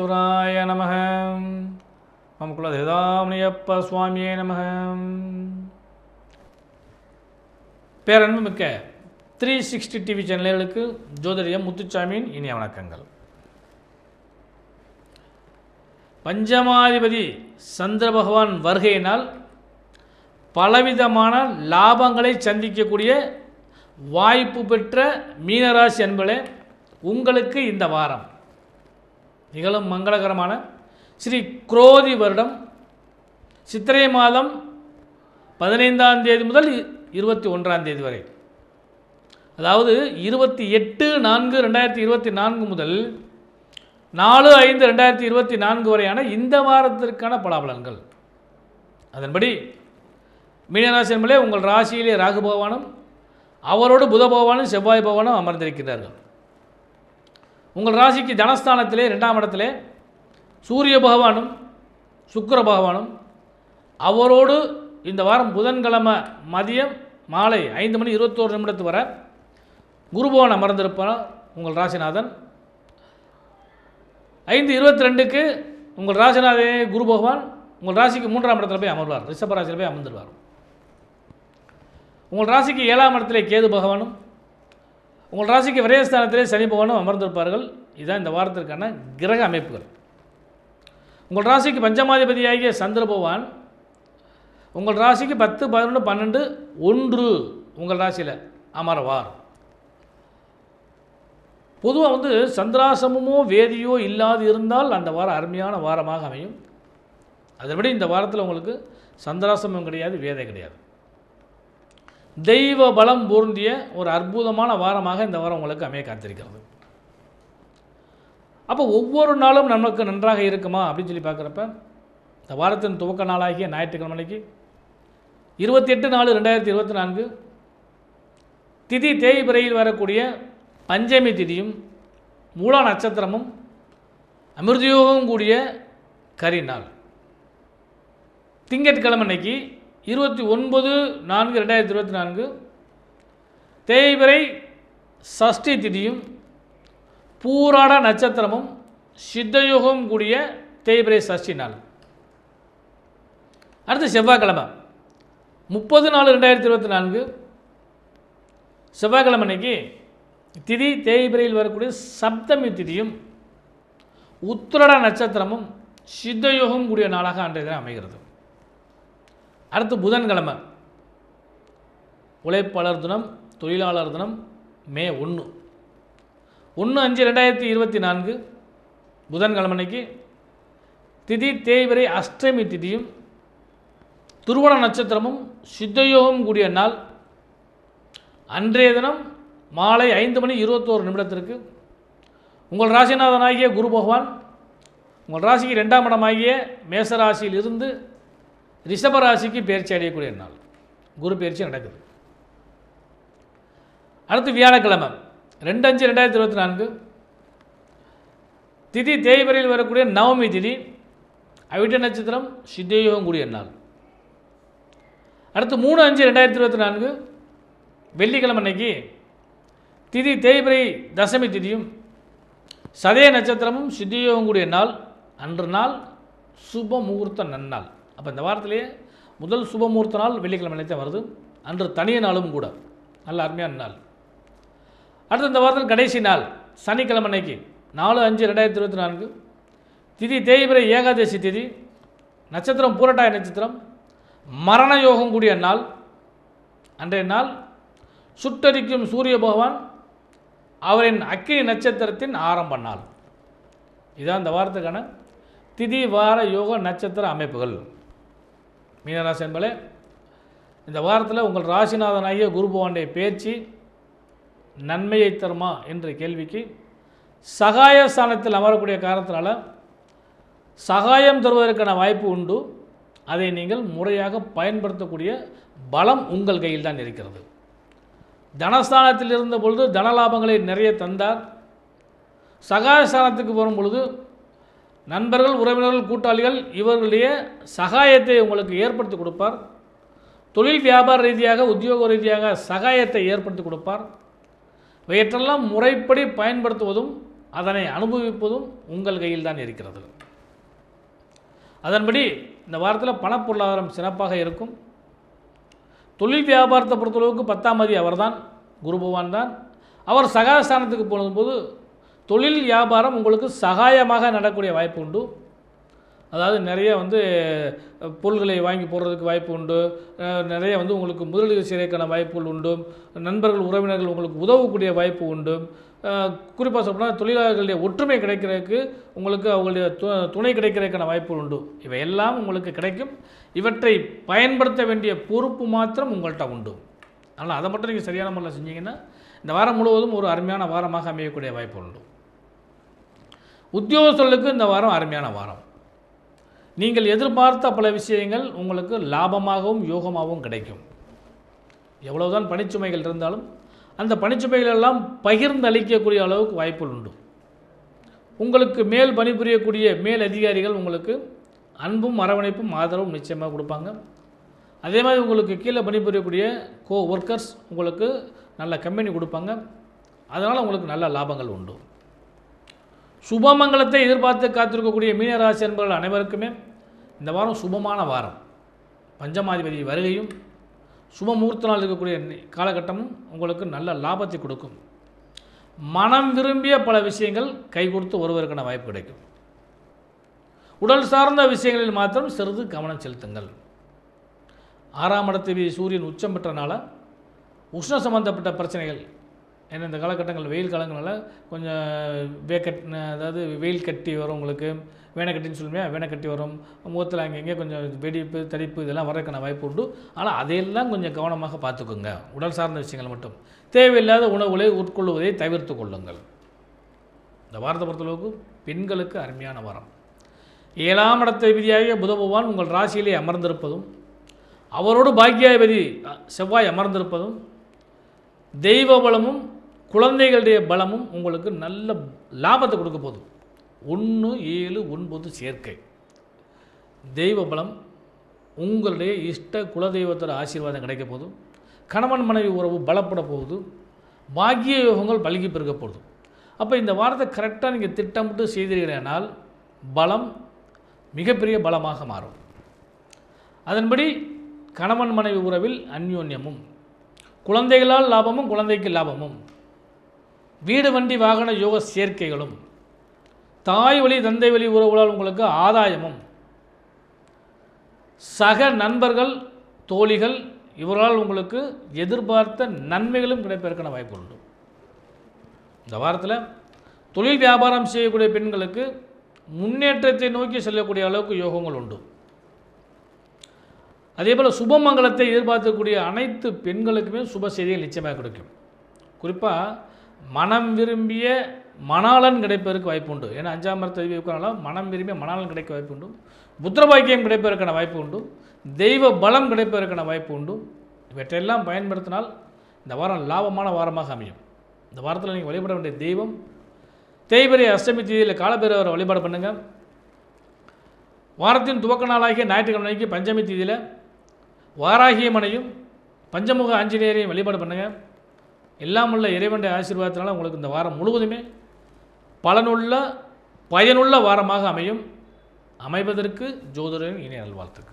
சுராய நம மம் குலதிதாமணியப்ப சுவாமியே நம பேரன்பு மிக்க த்ரீ சிக்ஸ்டி டிவி சேனல்களுக்கு ஜோதிடம் முத்துச்சாமியின் இனிய வணக்கங்கள். பஞ்சமாதிபதி சந்திர பகவான் வருகையினால் பலவிதமான லாபங்களை சந்திக்கக்கூடிய வாய்ப்பு பெற்ற மீனராசி என்பதே உங்களுக்கு இந்த வாரம் நிகழும் மங்களகரமான ஸ்ரீ குரோதி வருடம். சித்திரை மாதம் பதினைந்தாம் தேதி முதல் இருபத்தி ஒன்றாம் தேதி வரை. அதாவது இருபத்தி எட்டு நான்கு ரெண்டாயிரத்தி இருபத்தி நான்கு முதல் நாலு ஐந்து ரெண்டாயிரத்தி இருபத்தி நான்கு வரையான இந்த வாரத்திற்கான பலாபலன்கள். அதன்படி மீனராசி என்பதே உங்கள் ராசியிலே ராகு பகவானும் அவரோடு புத பகவானும் செவ்வாய் பகவானும் அமர்ந்திருக்கிறார்கள். உங்கள் ராசிக்கு தனஸ்தானத்திலே ரெண்டாம் இடத்திலே சூரிய பகவானும் சுக்கர பகவானும் அவரோடு இந்த வாரம் புதன்கிழமை மதியம் மாலை ஐந்து மணி இருபத்தோரு நிமிடத்து வரை குருபவன் அமர்ந்திருப்பார் உங்கள் ராசிநாதன். ஐந்து இருபத்தி ரெண்டுக்கு உங்கள் ராசிநாதே குரு பகவான் உங்கள் ராசிக்கு மூன்றாம் இடத்துல போய் அமர்வார் ரிஷப ராசியில் போய் அமர்ந்துடுவார் உங்கள் ராசிக்கு ஏழாம் இடத்துல கேது பகவானும் உங்கள் ராசிக்கு விரயஸ்தானத்திலே சனி பகவானும் அமர்ந்திருப்பார்கள். இதுதான் இந்த வாரத்திற்கான கிரக அமைப்புகள். உங்கள் ராசிக்கு பஞ்சமாதிபதியாகிய சந்திர பகவான் உங்கள் ராசிக்கு பத்து பதினொன்று பன்னெண்டு ஒன்று உங்கள் ராசியில் அமரவார். பொதுவாக வந்து சந்திராசமோ வேதியோ இல்லாது இருந்தால் அந்த வாரம் அருமையான வாரமாக அமையும். அதன்படி இந்த வாரத்தில் உங்களுக்கு சந்திராசமும் கிடையாது வேதை கிடையாது. தெய்வ பலம் பொருந்திய ஒரு அற்புதமான வாரமாக இந்த வாரம் உங்களுக்கு அமைய காத்திருக்கிறது. அப்போ ஒவ்வொரு நாளும் நமக்கு நன்றாக இருக்குமா அப்படின்னு சொல்லி பார்க்குறப்ப இந்த வாரத்தின் துவக்க நாளாகிய ஞாயிற்றுக்கிழமைக்கு இருபத்தி எட்டு நாலு ரெண்டாயிரத்தி இருபத்தி நான்கு திதி தேய்பிரையில் வரக்கூடிய பஞ்சமி திதியும் மூலா நட்சத்திரமும் அமிர்தயோகம் கூடிய கரிநாள் திங்கட்கிழமை அன்னைக்கு இருபத்தி ஒன்பது நான்கு ரெண்டாயிரத்தி இருபத்தி நான்கு. தேய்பிரை சஷ்டி திதியும் பூராட நட்சத்திரமும் சித்தயோகம் கூடிய தேய்பிரை சஷ்டி நாள். அடுத்து செவ்வாய்க்கிழமை. முப்பது நாலு ரெண்டாயிரத்தி இருபத்தி நான்கு. செவ்வாய்க்கிழமை அன்னைக்கு திதி தேய்பிரையில் வரக்கூடிய சப்தமி திதியும் உத்திரட நட்சத்திரமும் சித்தயோகம் கூடிய நாளாக அன்றைய தினம் அமைகிறது. அடுத்து புதன்கிழமை. உழைப்பாளர் தினம் தொழிலாளர் தினம் மே ஒன்று ஒன்று அஞ்சு ரெண்டாயிரத்தி இருபத்தி நான்கு புதன்கிழமை அன்னைக்கு. திதி தேய்வரை அஷ்டமி திதியும் துருவண நட்சத்திரமும் சித்தயோகம் கூடிய நாள். அன்றைய தினம் மாலை ஐந்து மணி இருபத்தோரு நிமிடத்திற்கு உங்கள் ராசிநாதனாகிய குரு பகவான் உங்கள் ராசிக்கு ரெண்டாம் இடமாகிய மேசராசியில் ரிஷபராசிக்கு பயிற்சி அடையக்கூடிய நாள். குரு பயிற்சி நடக்குது. அடுத்து வியாழக்கிழமை ரெண்டு அஞ்சு ரெண்டாயிரத்தி இருபத்தி நான்கு. திதி தேய்பிரையில் வரக்கூடிய நவமி திதி அவிட்ட நட்சத்திரம் சித்தயோகம் கூடிய நாள். அடுத்து மூணு அஞ்சு ரெண்டாயிரத்தி இருபத்தி நான்கு வெள்ளிக்கிழமை அன்னைக்கு திதி தேய்பிரை தசமி திதியும் சதய நட்சத்திரமும் சித்தியோகம் கூடிய நாள். அன்று நாள் சுப முகூர்த்த நன்னாள். அப்போ இந்த வாரத்திலேயே முதல் சுபமுகூர்த்த நாள் வெள்ளிக்கிழமை தான் வருது. அன்று தனிய நாளும் கூட. நல்ல அருமையான நாள். அடுத்து இந்த வாரத்தில் கடைசி நாள். சனிக்கிழமை அன்னைக்கு. நாலு அஞ்சு ரெண்டாயிரத்தி இருபத்தி நான்கு. திதி தேய்பிரை ஏகாதசி திதி. நட்சத்திரம் பூரட்டாய நட்சத்திரம். மரண யோகம் கூடிய நாள். அன்றைய நாள் சுட்டரிக்கும் சூரிய பகவான் அவரின் அக்கினி நட்சத்திரத்தின் ஆரம்ப நாள். இதான் இந்த வாரத்துக்கான திதி வார யோக நட்சத்திர அமைப்புகள். மீனராசி என்பலே இந்த வாரத்தில் உங்கள் ராசிநாதனாகிய குரு பகவானுடைய பேச்சு நன்மையை தருமா என்ற கேள்விக்கு சகாய ஸ்தானத்தில் அமரக்கூடிய காரணத்தினால் சகாயம் தருவதற்கான வாய்ப்பு உண்டு. அதை நீங்கள் முறையாக பயன்படுத்தக்கூடிய பலம் உங்கள் கையில் தான் இருக்கிறது. தனஸ்தானத்தில் இருந்த பொழுது தனலாபங்களை நிறைய தந்தார். சகாயஸ்தானத்துக்கு வரும் பொழுது நண்பர்கள் உறவினர்கள் கூட்டாளிகள் இவர்களுடைய சகாயத்தை உங்களுக்கு ஏற்படுத்தி கொடுப்பார். தொழில் வியாபார ரீதியாக உத்தியோக ரீதியாக சகாயத்தை ஏற்படுத்தி கொடுப்பார். இவற்றெல்லாம் முறைப்படி பயன்படுத்துவதும் அதனை அனுபவிப்பதும் உங்கள் கையில் தான் இருக்கிறது. அதன்படி இந்த வாரத்தில் பணப்பொருளாதாரம் சிறப்பாக இருக்கும். தொழில் வியாபாரத்தை பொறுத்தளவுக்கு பத்தாம் மதி அவர்தான் குரு பகவான் தான். அவர் சகாஸ்தானத்துக்கு போகும்போது தொழில் வியாபாரம் உங்களுக்கு சகாயமாக நடக்கூடிய வாய்ப்பு உண்டு. அதாவது நிறைய வந்து பொருள்களை வாங்கி போடுறதுக்கு வாய்ப்பு உண்டு. நிறைய வந்து உங்களுக்கு முதலீடு செய்வதற்கான வாய்ப்புகள் உண்டு. நண்பர்கள் உறவினர்கள் உங்களுக்கு உதவக்கூடிய வாய்ப்பு உண்டு. குறிப்பாக சொல்லப்போனால் தொழிலாளர்களுடைய ஒற்றுமை கிடைக்கிறதுக்கு உங்களுக்கு அவங்களுடைய து- துணை கிடைக்கிறதுக்கான வாய்ப்புகள் உண்டு. இவையெல்லாம் உங்களுக்கு கிடைக்கும். இவற்றை பயன்படுத்த வேண்டிய பொறுப்பு மாத்திரம் உங்கள்கிட்ட உண்டு. ஆனால் அதை மட்டும் நீங்கள் சரியான முறையில் செஞ்சீங்கன்னா இந்த வாரம் முழுவதும் ஒரு அருமையான வாரமாக அமையக்கூடிய வாய்ப்பு உண்டு. உத்தியோகஸ்தர்களுக்கு இந்த வாரம் அருமையான வாரம். நீங்கள் எதிர்பார்த்த பல விஷயங்கள் உங்களுக்கு லாபமாகவும் யோகமாகவும் கிடைக்கும். எவ்வளவுதான் பணிச்சுமைகள் இருந்தாலும் அந்த பணிச்சுமைகள் எல்லாம் பகிர்ந்து அளிக்கக்கூடிய அளவுக்கு வாய்ப்புகள் உண்டு. உங்களுக்கு மேல் பணிபுரியக்கூடிய மேல் அதிகாரிகள் உங்களுக்கு அன்பும் அரவணைப்பும் ஆதரவும் நிச்சயமாக கொடுப்பாங்க. அதே மாதிரி உங்களுக்கு கீழே பணிபுரியக்கூடிய கோ ஒர்க்கர்ஸ் உங்களுக்கு நல்ல கம்பெனி கொடுப்பாங்க. அதனால் உங்களுக்கு நல்ல லாபங்கள் உண்டு. சுபமங்கலத்தை எதிர்பார்த்து காத்திருக்கக்கூடிய மீனராசி என்பவர்கள் அனைவருக்குமே இந்த வாரம் சுபமான வாரம். பஞ்சமாதிபதி வருகையும் சுபமுகூர்த்த நாள் இருக்கக்கூடிய காலகட்டமும் உங்களுக்கு நல்ல லாபத்தை கொடுக்கும். மனம் விரும்பிய பல விஷயங்கள் கை கொடுத்து ஒருவருக்கான வாய்ப்பு கிடைக்கும். உடல் சார்ந்த விஷயங்களில் மாத்திரம் சிறிது கவனம் செலுத்துங்கள். ஆறாம் இடத்தை சூரியன் உச்சம் பெற்றனால உஷ்ண சம்பந்தப்பட்ட பிரச்சனைகள் ஏன்னா இந்த காலகட்டங்கள் வெயில் காலங்களால் கொஞ்சம் வேக்கட் அதாவது வெயில் கட்டி வரும் உங்களுக்கு வேனக்கட்டின்னு சொல்லுமே வேனக்கட்டி வரும். முகத்தில் அங்கங்கே கொஞ்சம் வெடிப்பு தடிப்பு இதெல்லாம் வரதுக்கான வாய்ப்பு உண்டு. ஆனால் அதையெல்லாம் கொஞ்சம் கவனமாக பார்த்துக்கோங்க. உடல் சார்ந்த விஷயங்கள் மட்டும். தேவையில்லாத உணவுகளை உட்கொள்வதை தவிர்த்து கொள்ளுங்கள். இந்த வாரத்தை பொறுத்தளவுக்கு பெண்களுக்கு அருமையான வாரம். ஏழாம் இடத்த விதியாக புத பகவான் உங்கள் ராசியிலே அமர்ந்திருப்பதும் அவரோடு பாக்கியாதிபதி செவ்வாய் அமர்ந்திருப்பதும் தெய்வ பலமும் குழந்தைகளுடைய பலமும் உங்களுக்கு நல்ல லாபத்தை கொடுக்க போதும் ஒன்று ஏழு ஒன்பது சேர்க்கை. தெய்வ பலம் உங்களுடைய இஷ்ட குலதெய்வத்தோட ஆசீர்வாதம் கிடைக்க போதும் கணவன் மனைவி உறவு பலப்பட போகுது. பாக்கிய யோகங்கள் பழகி பெருக்க போகுது. அப்போ இந்த வாரத்தை கரெக்டாக நீங்கள் திட்டமிட்டு செய்தீர்களானால் பலம் மிகப்பெரிய பலமாக மாறும். அதன்படி கணவன் மனைவி உறவில் அந்யோன்யமும் குழந்தைகளால் லாபமும் குழந்தைக்கு லாபமும் வீடு வண்டி வாகன யோக சேர்க்கைகளும் தாய் வழி தந்தை வழி உறவுகளால் உங்களுக்கு ஆதாயமும். சக நண்பர்கள் தோழிகள் இவர்களால் உங்களுக்கு எதிர்பார்த்த நன்மைகளும் கிடைப்பதற்கான வாய்ப்பு உண்டு. இந்த வாரத்தில் தொழில் வியாபாரம் செய்யக்கூடிய பெண்களுக்கு முன்னேற்றத்தை நோக்கி செல்லக்கூடிய அளவுக்கு யோகங்கள் உண்டு. அதே போல் சுபமங்கலத்தை எதிர்பார்க்கக்கூடிய அனைத்து பெண்களுக்குமே சுப செய்திகள் நிச்சயமாக கிடைக்கும். குறிப்பாக மனம் விரும்பிய மணாளன் கிடைப்பதற்கு வாய்ப்பு உண்டு ஏன்னா அஞ்சாம் மரத்தை இருக்கிறனால மனம் விரும்பிய மணாளன் கிடைக்க வாய்ப்பு உண்டு புத்திரபாக்கியம் கிடைப்பதற்கான வாய்ப்பு உண்டு தெய்வ பலம் கிடைப்பதற்கான வாய்ப்பு உண்டு இவற்றையெல்லாம் பயன்படுத்தினால் இந்த வாரம் லாபமான வாரமாக அமையும். இந்த வாரத்தில் நீங்கள் வழிபட வேண்டிய தெய்வம் தேய்பிரை அஷ்டமி தேதியில் காலபேரவரை வழிபாடு பண்ணுங்கள் வாரத்தின் துவக்க நாளாகிய ஞாயிற்றுக்கிழமைக்கு பஞ்சமி தேதியில் வாராகியமனையும் பஞ்சமுக ஆஞ்சநேயரையும் வழிபாடு பண்ணுங்கள் எல்லாம் உள்ள இறைவனுடைய ஆசீர்வாதத்தினால உங்களுக்கு இந்த வாரம் முழுவதுமே பலனுள்ள பயனுள்ள வாரமாக அமையும். அமைவதற்கு ஜோதிடரின் இணைய நல்வாழ்த்துக்கள்.